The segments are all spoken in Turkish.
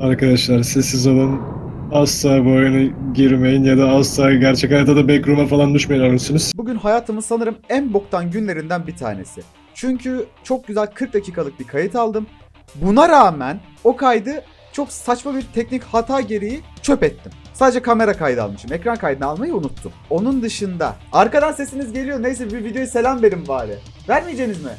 Arkadaşlar sessiz olun. Asla bu oyuna girmeyin ya da asla gerçek hayatta da backroom'a falan düşmeyin anlıyorsunuz. Bugün hayatımın sanırım en boktan günlerinden bir tanesi. Çünkü çok güzel 40 dakikalık bir kayıt aldım. Buna rağmen o kaydı çok saçma bir teknik hata gereği çöp ettim. Sadece kamera kaydı almışım. Ekran kaydını almayı unuttum. Onun dışında arkadan sesiniz geliyor. Neyse bir videoya selam verin bari. Vermeyeceğiniz mi?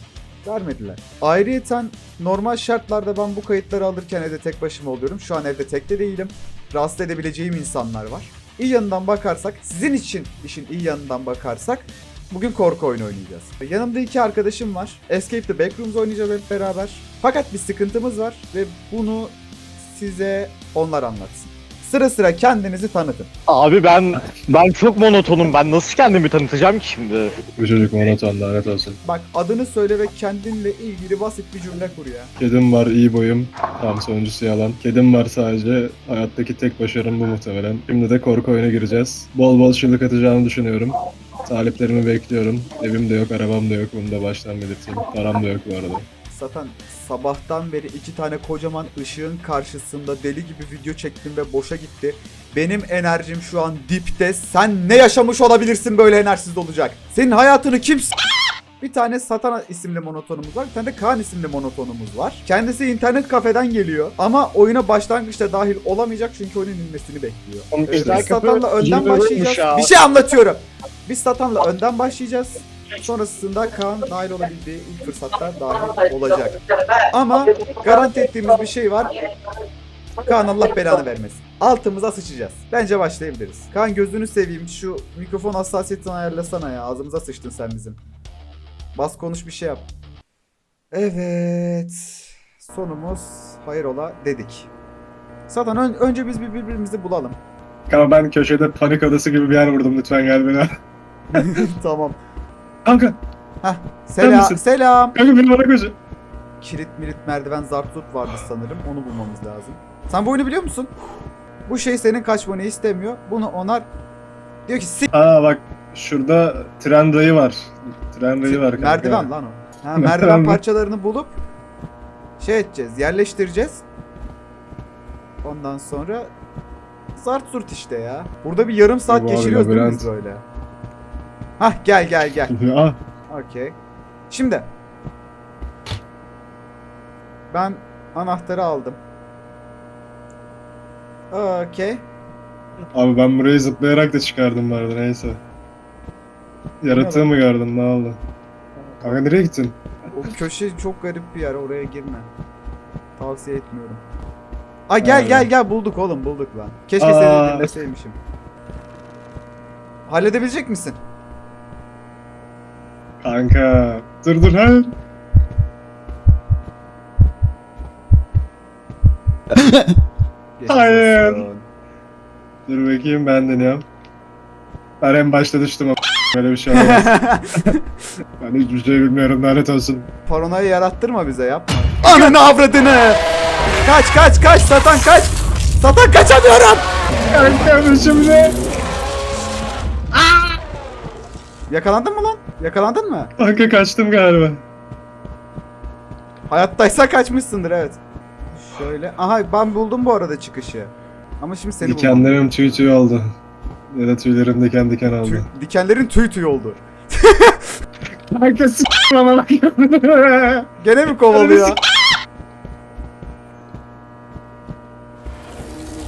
Vermediler. Ayrıyeten normal şartlarda ben bu kayıtları alırken evde tek başıma oluyorum. Şu an evde tek de değilim. Rahatsız edebileceğim insanlar var. İyi yanından bakarsak, sizin için işin iyi yanından bakarsak bugün korku oyunu oynayacağız. Yanımda iki arkadaşım var. Escape the Backrooms oynayacağız hep beraber. Fakat bir sıkıntımız var ve bunu size onlar anlatsın. Sıra sıra kendinizi tanıtın. Abi ben ben çok monotonum. Ben nasıl kendimi tanıtacağım ki şimdi? Bu çocuk monoton lanet olsun. Bak adını söyle ve kendinle ilgili basit bir cümle kur ya. Kedim var iyi boyum. Tam sonuncusu yalan. Kedim var sadece. Hayattaki tek başarım bu muhtemelen. Şimdi de korku oyuna gireceğiz. Bol bol çığlık atacağımı düşünüyorum. Taliplerimi bekliyorum. Evim de yok, arabam da yok. Bunu da baştan belirteyim. Param da yok bu arada. Zaten sabahtan beri iki tane kocaman ışığın karşısında deli gibi video çektim ve boşa gitti. Benim enerjim şu an dipte. Sen ne yaşamış olabilirsin böyle enerjisiz olacak? Senin hayatını kim bir tane Satan isimli monotonumuz var. Bir tane de Kaan isimli monotonumuz var. Kendisi internet kafeden geliyor. Ama oyuna başlangıçta dahil olamayacak çünkü oyunun inmesini bekliyor. Ee, biz Satan'la önden başlayacağız. ya. Bir şey anlatıyorum. Biz Satan'la önden başlayacağız. Sonrasında Kaan dahil olabildiği ilk fırsatta dahil olacak. Ama garanti ettiğimiz bir şey var. Kaan Allah belanı vermesin. Altımıza sıçacağız. Bence başlayabiliriz. Kaan gözünü seveyim şu mikrofon hassasiyetini ayarlasana ya. Ağzımıza sıçtın sen bizim. Bas konuş bir şey yap. Evet. Sonumuz hayrola dedik. Zaten ön- önce biz bir birbirimizi bulalım. Ama ben köşede panik adası gibi bir yer vurdum. Lütfen gel beni. tamam. Kanka, Selam. misin? Selam. kanka beni bana koşun. Kilit mirit merdiven zartut vardı sanırım. Onu bulmamız lazım. Sen bu oyunu biliyor musun? Bu şey senin kaçmanı istemiyor. Bunu onar. Diyor ki "Sik Aa bak şurada tren rayı var. Tren rayı var kanka. merdiven lan o. Ha, Merdiven merdiven mi? parçalarını bulup şey edeceğiz, yerleştireceğiz. Ondan sonra zart zurt işte ya. Burada bir yarım saat Bu abi geçiriyoruz değil mi labirent. biz böyle? Hah gel gel gel. Ah, Okey. Şimdi. Ben anahtarı aldım. Okey. abi ben burayı zıplayarak da çıkardım arada neyse. Yaratığı mı gördün ne oldu? Kanka nereye gittin? O köşe çok garip bir yer. Oraya girme. Tavsiye etmiyorum. Aa gel Ee. gel gel bulduk oğlum bulduk lan. Keşke Aa. seni dinleseymişim. Halledebilecek misin? Kanka dur dur hayır. Hayır. Dur bakayım ben deniyorum. Ben en başta düştüm ama böyle bir şey olmaz. ben hiçbir şey bilmiyorum lanet olsun. Paranoya yarattırma bize yapma. Ananı avradını! Kaç kaç kaç satan kaç! Satan kaçamıyorum! Kanka şimdi. Yakalandın mı lan? Yakalandın mı? Kanka kaçtım galiba. Hayattaysa kaçmışsındır evet. Şöyle. Aha ben buldum bu arada çıkışı. Ama şimdi seni buldum. Dikenlerim tüy tüy oldu. Ya da tüylerim diken diken oldu. Tüy- dikenlerin tüy tüy oldu. Kanka s**tim ama bak. Gene mi kovalıyor?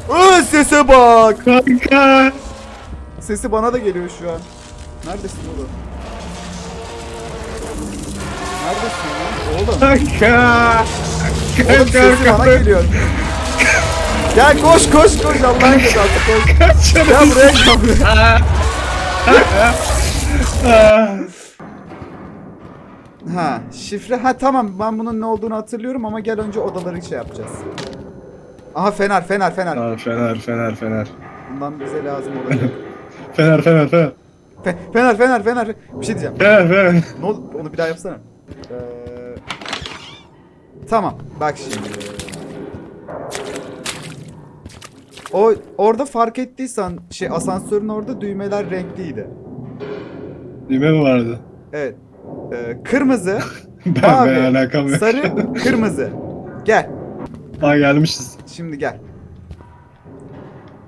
Iı, sese bak. Kanka. Sesi bana da geliyor şu an. Neredesin oğlum? Neredesin lan? Oğlum. Kanka. Oğlum sesi bana geliyor. Gel koş koş koş Allah'ın cezası koş. Gel buraya gel buraya. Ha şifre ha tamam ben bunun ne olduğunu hatırlıyorum ama gel önce odaları şey yapacağız. Aha fener fener fener. Aa, fener fener fener. Bundan bize lazım olacak. Fener fener fener. Fe- fener fener fener. Bir şey diyeceğim. Fener fener. Ne oldu? Onu bir daha yapsana. Ee, tamam. Bak şimdi. O orada fark ettiysen şey asansörün orada düğmeler renkliydi. Düğme mi vardı? Evet. Ee, kırmızı, Ben, Mavi, ben alakam yok. sarı, kırmızı. Gel. Aa gelmişiz. Şimdi gel.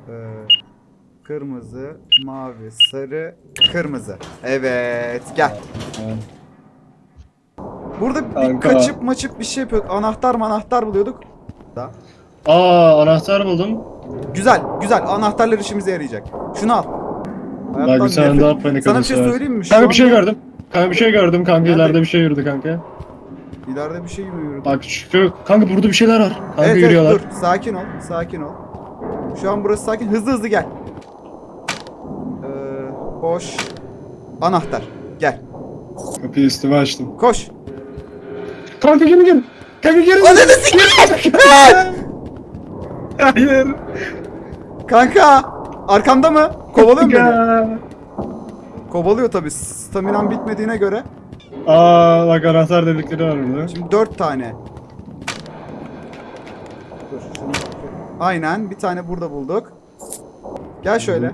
Ee, kırmızı, mavi, sarı, kırmızı. Evet gel. Ha. Burada bir Kanka. kaçıp maçıp bir şey yapıyorduk. Anahtar manahtar buluyorduk. Da. Aa anahtar buldum. Güzel güzel anahtarlar işimize yarayacak. Şunu al. Bak Hayattan bir tane nefret- daha panik Sana bir şey var. söyleyeyim mi? Şu Kanka bir şey anda- gördüm. Kanka bir şey gördüm kanka Nerede? ileride bir şey yürüdü kanka. İleride bir şey mi yürüdü? Bak şu kanka burada bir şeyler var. Kanka evet, yürüyorlar. evet dur sakin ol sakin ol. Şu an burası sakin hızlı hızlı gel. Ee, boş. Anahtar. Gel. Kapıyı üstüme açtım. Koş. Kanka geri gel. Kanka geri gel. Ananı sikeyim. Hayır. Kanka. Arkamda mı? Kovalıyor mu beni? Kovalıyor tabi. Staminam bitmediğine göre. Aa bak anahtar delikleri var burada. Şimdi dört tane. Aynen bir tane burada bulduk. Gel şöyle.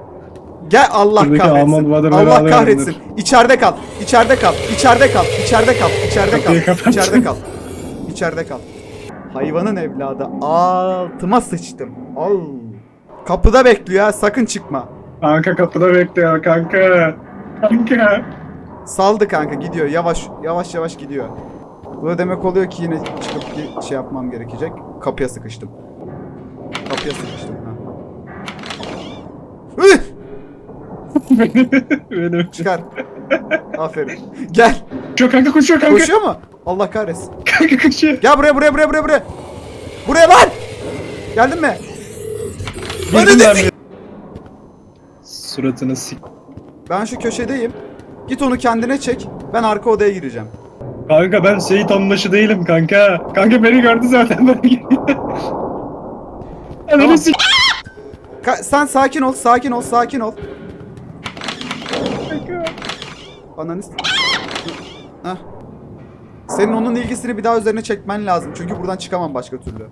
Gel Allah Şuradaki kahretsin. water'ları Allah kahretsin. İçeride kal. İçeride kal. İçeride kal. İçeride kal. İçeride kal. İçeride kal. İçeride kal. Hayvanın evladı. Altıma sıçtım. Al. Kapıda bekliyor ha. Sakın çıkma. Kanka kapıda bekliyor kanka. Kanka. Saldı kanka gidiyor. Yavaş yavaş yavaş gidiyor. Bu da demek oluyor ki yine çıkıp bir şey yapmam gerekecek. Kapıya sıkıştım. Kapıya sıkıştım. Ha. Üh! Benim. Çıkar. Aferin. Gel. Koşuyor kanka koşuyor kanka. Koşuyor mu? Allah kahretsin. Kanka koşuyor. Gel buraya buraya buraya buraya buraya. Buraya lan. Geldin mi? Bana Girdim ben bir- Suratını sik. Ben şu köşedeyim. Git onu kendine çek. Ben arka odaya gireceğim. Kanka ben Seyit Onbaşı değilim kanka. Kanka beni gördü zaten ben. Ananı Tamam. Ka- sen sakin ol, sakin ol, sakin ol. kanka. Ananı s- Heh. Senin onun ilgisini bir daha üzerine çekmen lazım. Çünkü buradan çıkamam başka türlü.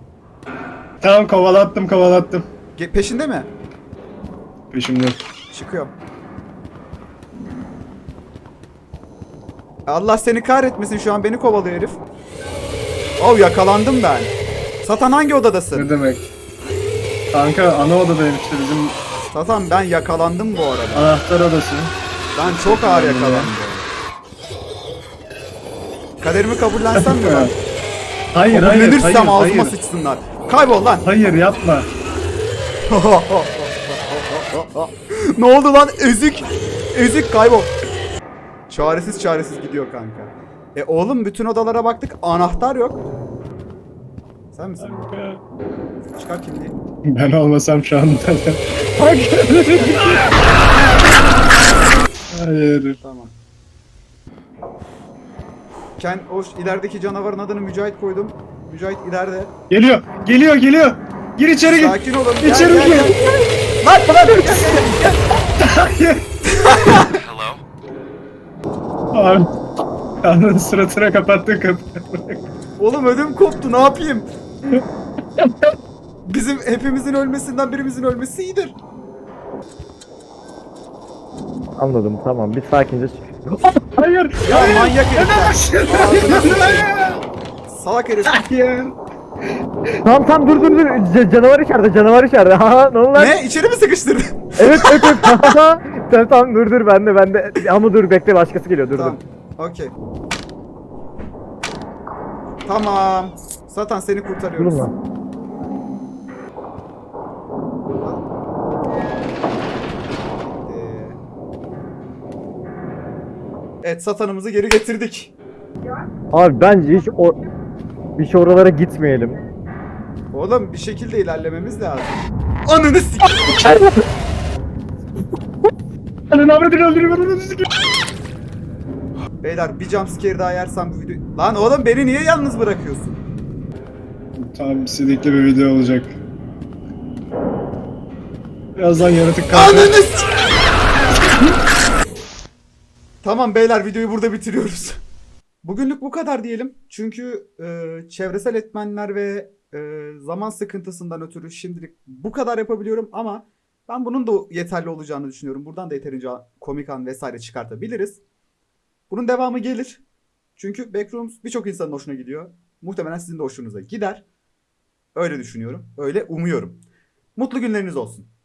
Tamam kovalattım kovalattım. Ge- peşinde mi? Peşimden. Çıkıyorum. Allah seni kahretmesin şu an beni kovalıyor herif. Oh yakalandım ben. Satan hangi odadasın? Ne demek? Kanka ana odadayım işte bizim Satan ben yakalandım bu arada. anahtar odası. Ben çok ağır yakalandım. Kaderimi kabullensem mi ben? Hayır hayır hayır Kabullenirsem hayır. ağzıma sıçsınlar. Kaybol lan. Hayır yapma. ne oldu lan? Ezik. Ezik kaybol. Çaresiz çaresiz gidiyor kanka. E oğlum bütün odalara baktık. Anahtar yok. Sen misin? Çıkar kimliği. Ben olmasam şu anda. Hayır. Hayır. Tamam. Ken o ilerideki canavarın adını Mücahit koydum. Mücahit ileride. Geliyor. Geliyor geliyor. Gir içeri gir. Sakin olun. İçeri gel, gir. gel. Lan lan gel, gel. Hayır. Abi. Kanın suratına kapattın kapıyı. Oğlum ödüm koptu ne yapayım? Bizim hepimizin ölmesinden birimizin ölmesi iyidir. Anladım tamam bir sakince. Hayır. Ya hayır. manyak herifler. Ağzına sıçayım. Salak herif. Hayır. Tamam tamam dur dur dur C- canavar içeride canavar içeride. Ha ne oldu lan? Ne? İçeri mi sıkıştırdın? Evet evet evet. tamam tamam dur dur ben de ben de ama dur bekle başkası geliyor dur tamam. dur. Okey. Tamam. Satan seni kurtarıyoruz. Durun lan. Evet satanımızı geri getirdik. Abi bence hiç o hiç oralara gitmeyelim. Oğlum bir şekilde ilerlememiz lazım. Ananı sik. Ananı avradını öldürüyorum. Beyler bir jumpscare daha yersem bu video... Lan oğlum beni niye yalnız bırakıyorsun? Tam sidikli bir video olacak. Birazdan yaratık kalkar. Ananı s- Tamam beyler videoyu burada bitiriyoruz. Bugünlük bu kadar diyelim. Çünkü e, çevresel etmenler ve e, zaman sıkıntısından ötürü şimdilik bu kadar yapabiliyorum ama ben bunun da yeterli olacağını düşünüyorum. Buradan da yeterince komik an vesaire çıkartabiliriz. Bunun devamı gelir. Çünkü Backrooms birçok insanın hoşuna gidiyor. Muhtemelen sizin de hoşunuza gider. Öyle düşünüyorum. Öyle umuyorum. Mutlu günleriniz olsun.